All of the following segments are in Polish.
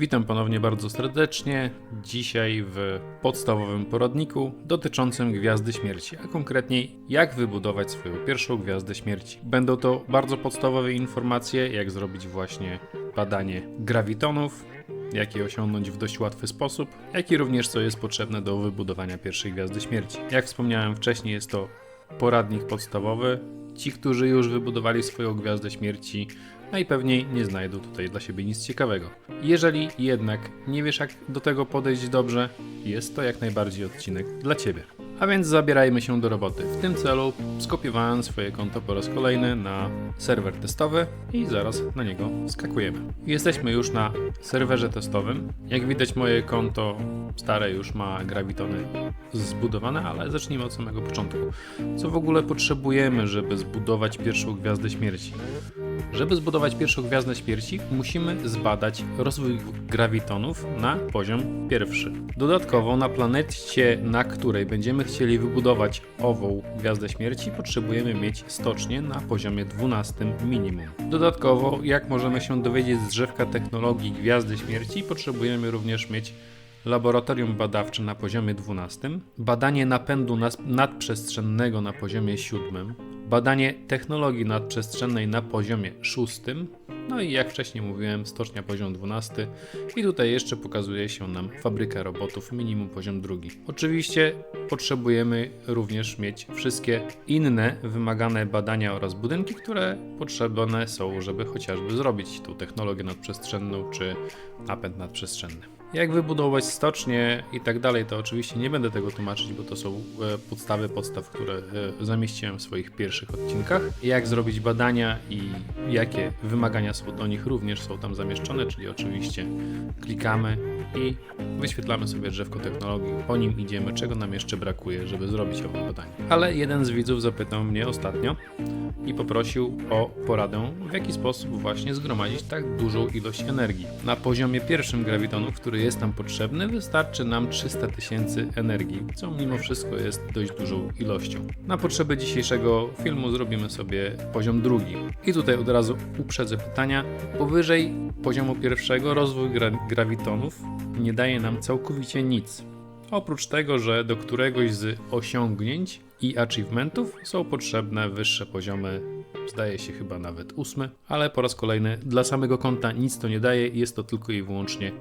Witam ponownie bardzo serdecznie. Dzisiaj w podstawowym poradniku dotyczącym Gwiazdy Śmierci, a konkretniej jak wybudować swoją pierwszą Gwiazdę Śmierci. Będą to bardzo podstawowe informacje, jak zrobić właśnie badanie gravitonów, jak je osiągnąć w dość łatwy sposób, jak i również co jest potrzebne do wybudowania pierwszej Gwiazdy Śmierci. Jak wspomniałem wcześniej, jest to poradnik podstawowy. Ci, którzy już wybudowali swoją Gwiazdę Śmierci, najpewniej nie znajdą tutaj dla siebie nic ciekawego. Jeżeli jednak nie wiesz, jak do tego podejść dobrze, jest to jak najbardziej odcinek dla Ciebie. A więc zabierajmy się do roboty. W tym celu skopiowałem swoje konto po raz kolejny na serwer testowy i zaraz na niego skakujemy. Jesteśmy już na serwerze testowym. Jak widać moje konto stare już ma gravitony zbudowane, ale zacznijmy od samego początku. Co w ogóle potrzebujemy, żeby zbudować pierwszą gwiazdę śmierci? Żeby zbudować pierwszą gwiazdę śmierci, musimy zbadać rozwój gravitonów na poziom pierwszy. Dodatkowo na planecie, na której będziemy chcieli wybudować ową gwiazdę śmierci, potrzebujemy mieć stocznię na poziomie 12 minimum. Dodatkowo, jak możemy się dowiedzieć z drzewka technologii gwiazdy śmierci, potrzebujemy również mieć laboratorium badawcze na poziomie 12, badanie napędu nadprzestrzennego na poziomie 7, badanie technologii nadprzestrzennej na poziomie 6, no i jak wcześniej mówiłem, stocznia poziom 12 i tutaj jeszcze pokazuje się nam fabryka robotów minimum poziom drugi. Oczywiście potrzebujemy również mieć wszystkie inne wymagane badania oraz budynki, które potrzebne są, żeby chociażby zrobić tą technologię nadprzestrzenną czy napęd nadprzestrzenny. Jak wybudować stocznie i tak dalej, to oczywiście nie będę tego tłumaczyć, bo to są e, podstawy podstaw, które e, zamieściłem w swoich pierwszych odcinkach. Jak zrobić badania i jakie wymagania są do nich również są tam zamieszczone, czyli oczywiście klikamy i wyświetlamy sobie drzewko technologii, po nim idziemy, czego nam jeszcze brakuje, żeby zrobić owe badanie. Ale jeden z widzów zapytał mnie ostatnio i poprosił o poradę, w jaki sposób właśnie zgromadzić tak dużą ilość energii. Na poziomie pierwszym grawitonu, który jest nam potrzebny, wystarczy nam 300 tysięcy energii, co mimo wszystko jest dość dużą ilością. Na potrzeby dzisiejszego filmu zrobimy sobie poziom drugi. I tutaj od razu uprzedzę pytania. Powyżej poziomu pierwszego rozwój gra gravitonów nie daje nam całkowicie nic. Oprócz tego, że do któregoś z osiągnięć i achievementów są potrzebne wyższe poziomy, zdaje się chyba nawet ósmy, ale po raz kolejny dla samego konta nic to nie daje, jest to tylko i wyłącznie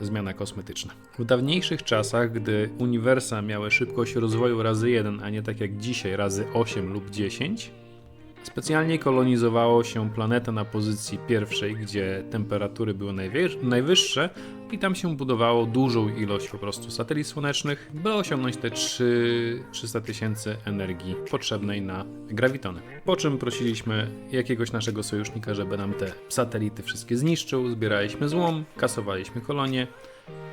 zmiana kosmetyczna. W dawniejszych czasach, gdy uniwersa miały szybkość rozwoju razy 1, a nie tak jak dzisiaj razy 8 lub 10, Specjalnie kolonizowało się planetę na pozycji pierwszej, gdzie temperatury były najwyższe i tam się budowało dużą ilość po prostu satelit słonecznych, by osiągnąć te 3, 300 tysięcy energii potrzebnej na grawitony. Po czym prosiliśmy jakiegoś naszego sojusznika, żeby nam te satelity wszystkie zniszczył, zbieraliśmy złom, kasowaliśmy kolonie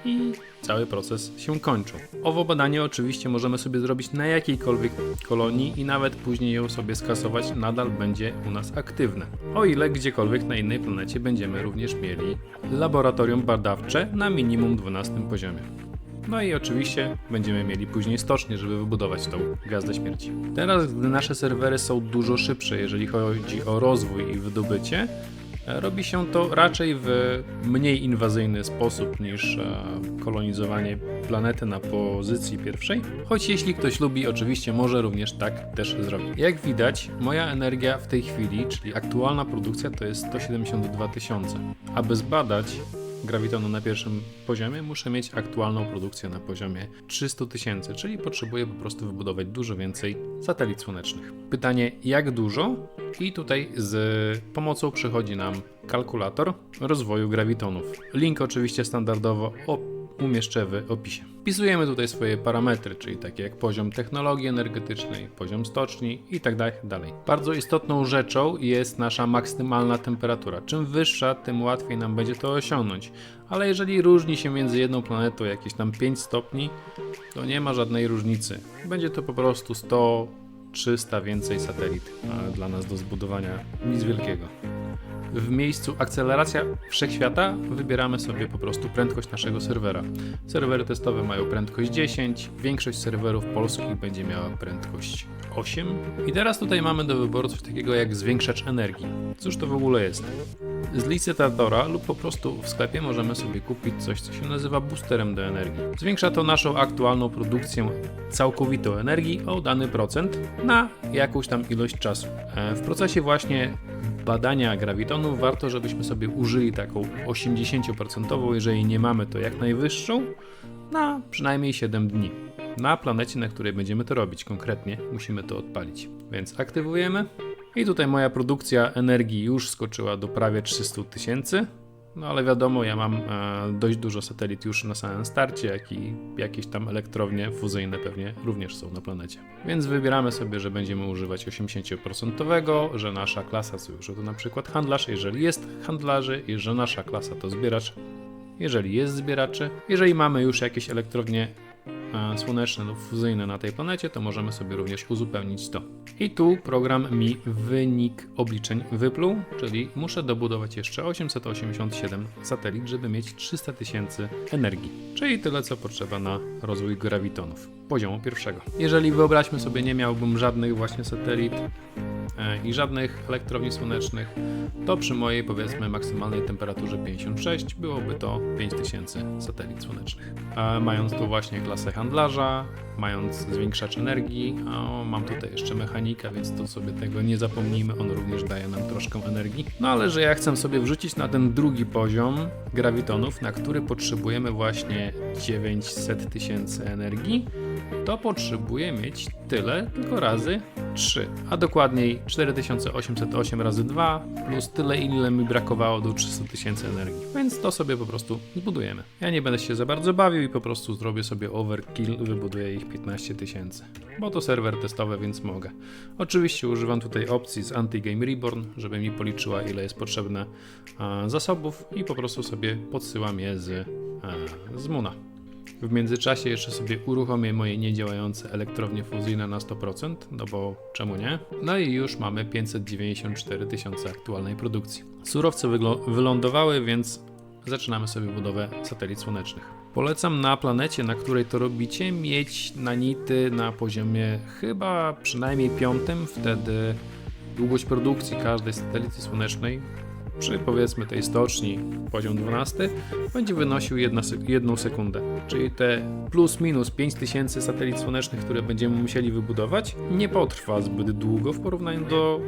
i cały proces się kończył. Owo badanie oczywiście możemy sobie zrobić na jakiejkolwiek kolonii i nawet później ją sobie skasować, nadal będzie u nas aktywne. O ile gdziekolwiek na innej planecie będziemy również mieli laboratorium badawcze na minimum 12 poziomie. No i oczywiście będziemy mieli później stocznię, żeby wybudować tą gwiazdę śmierci. Teraz, gdy nasze serwery są dużo szybsze, jeżeli chodzi o rozwój i wydobycie, robi się to raczej w mniej inwazyjny sposób niż e, kolonizowanie planety na pozycji pierwszej. Choć jeśli ktoś lubi, oczywiście może również tak też zrobić. Jak widać, moja energia w tej chwili, czyli aktualna produkcja, to jest 172 tysiące. Aby zbadać grawitonu na pierwszym poziomie, muszę mieć aktualną produkcję na poziomie 300 tysięcy, czyli potrzebuję po prostu wybudować dużo więcej satelit słonecznych. Pytanie, jak dużo? I tutaj z pomocą przychodzi nam kalkulator rozwoju gravitonów. Link oczywiście standardowo umieszczę w opisie. Wpisujemy tutaj swoje parametry, czyli takie jak poziom technologii energetycznej, poziom stoczni i tak dalej. Bardzo istotną rzeczą jest nasza maksymalna temperatura. Czym wyższa, tym łatwiej nam będzie to osiągnąć. Ale jeżeli różni się między jedną planetą jakieś tam 5 stopni, to nie ma żadnej różnicy. Będzie to po prostu 100, 300 więcej satelit dla nas do zbudowania. Nic wielkiego. W miejscu akceleracja wszechświata wybieramy sobie po prostu prędkość naszego serwera. Serwery testowe mają prędkość 10, większość serwerów polskich będzie miała prędkość 8. I teraz tutaj mamy do wyboru coś takiego jak zwiększacz energii. Cóż to w ogóle jest? Z licytatora lub po prostu w sklepie możemy sobie kupić coś, co się nazywa boosterem do energii. Zwiększa to naszą aktualną produkcję całkowitą energii o dany procent na jakąś tam ilość czasu. E, W procesie właśnie badania gravitonów warto, żebyśmy sobie użyli taką 80%, jeżeli nie mamy to jak najwyższą, na przynajmniej 7 dni. Na planecie, na której będziemy to robić konkretnie, musimy to odpalić. Więc aktywujemy. I tutaj moja produkcja energii już skoczyła do prawie 300 tysięcy. No ale wiadomo, ja mam e, dość dużo satelit już na samym starcie, jak i jakieś tam elektrownie fuzyjne pewnie również są na planecie. Więc wybieramy sobie, że będziemy używać 80%, że nasza klasa sojuszu to na przykład handlarz, jeżeli jest handlarzy, i że nasza klasa to zbieracz, jeżeli jest zbieraczy. Jeżeli mamy już jakieś elektrownie słoneczne lub fuzyjne na tej planecie, to możemy sobie również uzupełnić to. I tu program mi wynik obliczeń wypluł, czyli muszę dobudować jeszcze 887 satelit, żeby mieć 300 tysięcy energii, czyli tyle co potrzeba na rozwój gravitonów poziomu pierwszego. Jeżeli wyobraźmy sobie, nie miałbym żadnych właśnie satelit e, i żadnych elektrowni słonecznych, to przy mojej powiedzmy maksymalnej temperaturze 56 byłoby to 5000 satelit słonecznych. A mając tu właśnie klasę handlarza, mając zwiększacz energii, a mam tutaj jeszcze mechanika, więc to sobie tego nie zapomnijmy, on również daje nam troszkę energii. No ale że ja chcę sobie wrzucić na ten drugi poziom gravitonów, na który potrzebujemy właśnie 900 tysięcy energii, to potrzebuję mieć tyle tylko razy 3, a dokładniej 4808 razy 2 plus tyle ile mi brakowało do 300 tysięcy energii. Więc to sobie po prostu zbudujemy. Ja nie będę się za bardzo bawił i po prostu zrobię sobie overkill, wybuduję ich 15 tysięcy. Bo to serwer testowy, więc mogę. Oczywiście używam tutaj opcji z Anti-Game Reborn, żeby mi policzyła ile jest potrzebne e, zasobów i po prostu sobie podsyłam je z, e, z Muna. W międzyczasie jeszcze sobie uruchomię moje niedziałające elektrownie fuzyjne na 100%, no bo czemu nie? No i już mamy 594 tysiące aktualnej produkcji. Surowce wylądowały, więc zaczynamy sobie budowę satelit słonecznych. Polecam na planecie, na której to robicie, mieć nanity na poziomie chyba przynajmniej piątym, wtedy długość produkcji każdej satelity słonecznej przy powiedzmy tej stoczni poziom 12 będzie wynosił 1 sekundę. Czyli te plus minus 5000 satelit słonecznych, które będziemy musieli wybudować, nie potrwa zbyt długo w porównaniu do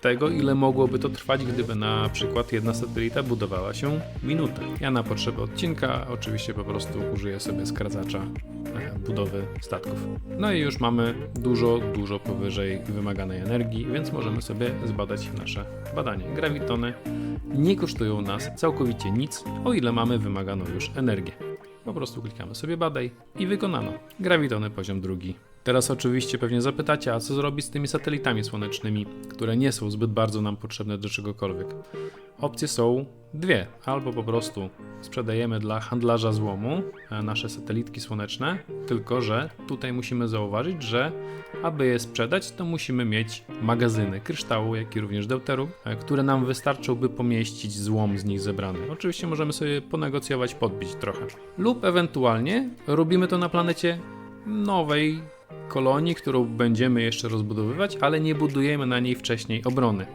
tego, ile mogłoby to trwać, gdyby na przykład jedna satelita budowała się minutę. Ja na potrzeby odcinka oczywiście po prostu użyję sobie skrazacza e, budowy statków. No i już mamy dużo, dużo powyżej wymaganej energii, więc możemy sobie zbadać nasze badanie. Grawitony nie kosztują nas całkowicie nic, o ile mamy wymaganą już energię. Po prostu klikamy sobie badaj i wykonano. Grawitony poziom drugi. Teraz oczywiście pewnie zapytacie, a co zrobić z tymi satelitami słonecznymi, które nie są zbyt bardzo nam potrzebne do czegokolwiek? Opcje są dwie. Albo po prostu sprzedajemy dla handlarza złomu e, nasze satelitki słoneczne, tylko że tutaj musimy zauważyć, że aby je sprzedać, to musimy mieć magazyny kryształu, jak i również deuteru, e, które nam wystarczą, by pomieścić złom z nich zebrany. Oczywiście możemy sobie ponegocjować, podbić trochę. Lub ewentualnie robimy to na planecie nowej kolonii, którą będziemy jeszcze rozbudowywać, ale nie budujemy na niej wcześniej obrony.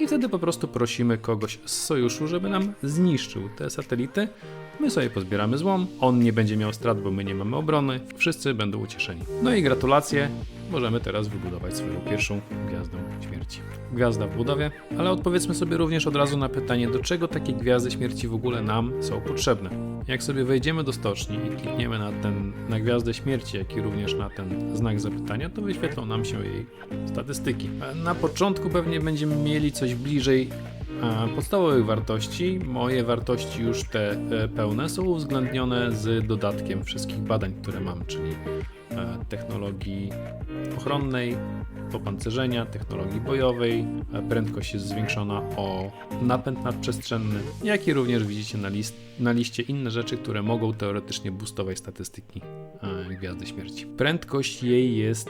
I wtedy po prostu prosimy kogoś z sojuszu, żeby nam zniszczył te satelity. My sobie pozbieramy złom, on nie będzie miał strat, bo my nie mamy obrony, wszyscy będą ucieszeni. No i gratulacje, możemy teraz wybudować swoją pierwszą gwiazdę śmierci. Gwiazda w budowie, ale odpowiedzmy sobie również od razu na pytanie, do czego takie gwiazdy śmierci w ogóle nam są potrzebne. Jak sobie wejdziemy do stoczni i klikniemy na, ten, na gwiazdę śmierci, jak i również na ten znak zapytania, to wyświetlą nam się jej statystyki. Na początku pewnie będziemy mieli coś bliżej podstawowych wartości. Moje wartości już te e, pełne są uwzględnione z dodatkiem wszystkich badań, które mam, czyli technologii ochronnej, opancerzenia, technologii bojowej. E, Prędkość jest zwiększona o napęd nadprzestrzenny, jak i również widzicie na, list, na liście inne rzeczy, które mogą teoretycznie boostować statystyki e, Gwiazdy Śmierci. Prędkość jej jest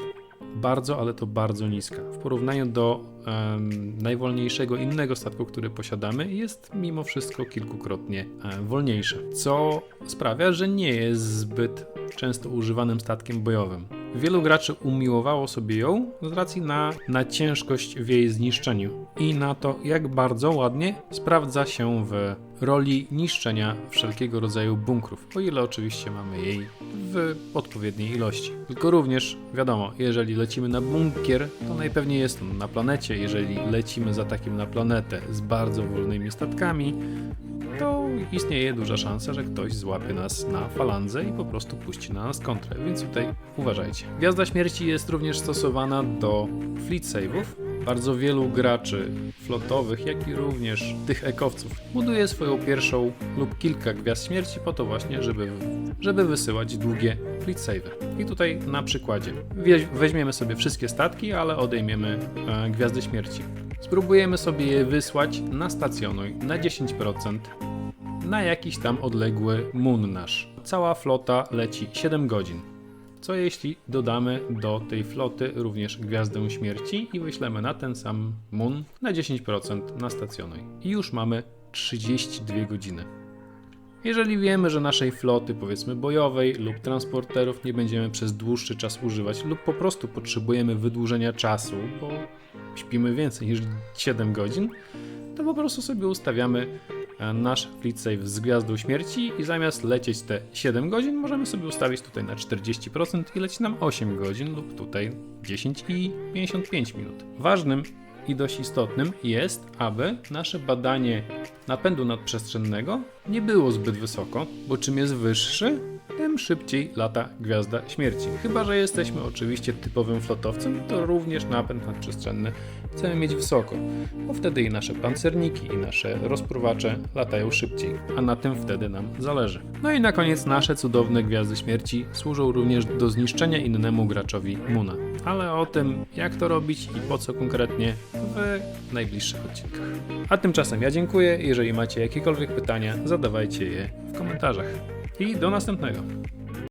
bardzo, ale to bardzo niska. W porównaniu do em, najwolniejszego innego statku, który posiadamy, jest mimo wszystko kilkukrotnie e, wolniejsza, co sprawia, że nie jest zbyt często używanym statkiem bojowym. Wielu graczy umiłowało sobie ją z racji na, na ciężkość w jej zniszczeniu i na to, jak bardzo ładnie sprawdza się w roli niszczenia wszelkiego rodzaju bunkrów, o ile oczywiście mamy jej w odpowiedniej ilości. Tylko również, wiadomo, jeżeli lecimy na bunkier, to najpewniej jest on na planecie. Jeżeli lecimy za takim na planetę z bardzo wolnymi statkami, to istnieje duża szansa, że ktoś złapie nas na falandze i po prostu puści na nas kontrę, więc tutaj uważajcie. Gwiazda Śmierci jest również stosowana do fleet save'ów. Bardzo wielu graczy flotowych, jak i również tych ekowców buduje swoją pierwszą lub kilka Gwiazd Śmierci po to właśnie, żeby, żeby wysyłać długie fleet save'y. I tutaj na przykładzie weźmiemy sobie wszystkie statki, ale odejmiemy e, Gwiazdy Śmierci. Spróbujemy sobie je wysłać na stacjonuj na 10% na jakiś tam odległy moon nasz. Cała flota leci 7 godzin. Co jeśli dodamy do tej floty również Gwiazdę Śmierci i wyślemy na ten sam moon na 10% na stacjonuj. I już mamy 32 godziny. Jeżeli wiemy, że naszej floty, powiedzmy bojowej lub transporterów nie będziemy przez dłuższy czas używać, lub po prostu potrzebujemy wydłużenia czasu, bo śpimy więcej niż 7 godzin, to po prostu sobie ustawiamy e, nasz fleet save z gwiazdą śmierci i zamiast lecieć te 7 godzin, możemy sobie ustawić tutaj na 40% i leci nam 8 godzin lub tutaj 10 i 55 minut. Ważnym i dość istotnym jest, aby nasze badanie napędu nadprzestrzennego nie było zbyt wysoko, bo czym jest wyższy, tym szybciej lata gwiazda śmierci. Chyba, że jesteśmy oczywiście typowym flotowcem, to również napęd nadprzestrzenny chcemy mieć wysoko, bo wtedy i nasze pancerniki, i nasze rozpruwacze latają szybciej, a na tym wtedy nam zależy. No i na koniec nasze cudowne gwiazdy śmierci służą również do zniszczenia innemu graczowi Muna. Ale o tym, jak to robić i po co konkretnie, w najbliższych odcinkach. A tymczasem ja dziękuję. Jeżeli macie jakiekolwiek pytania, zadawajcie je w komentarzach. I do następnego.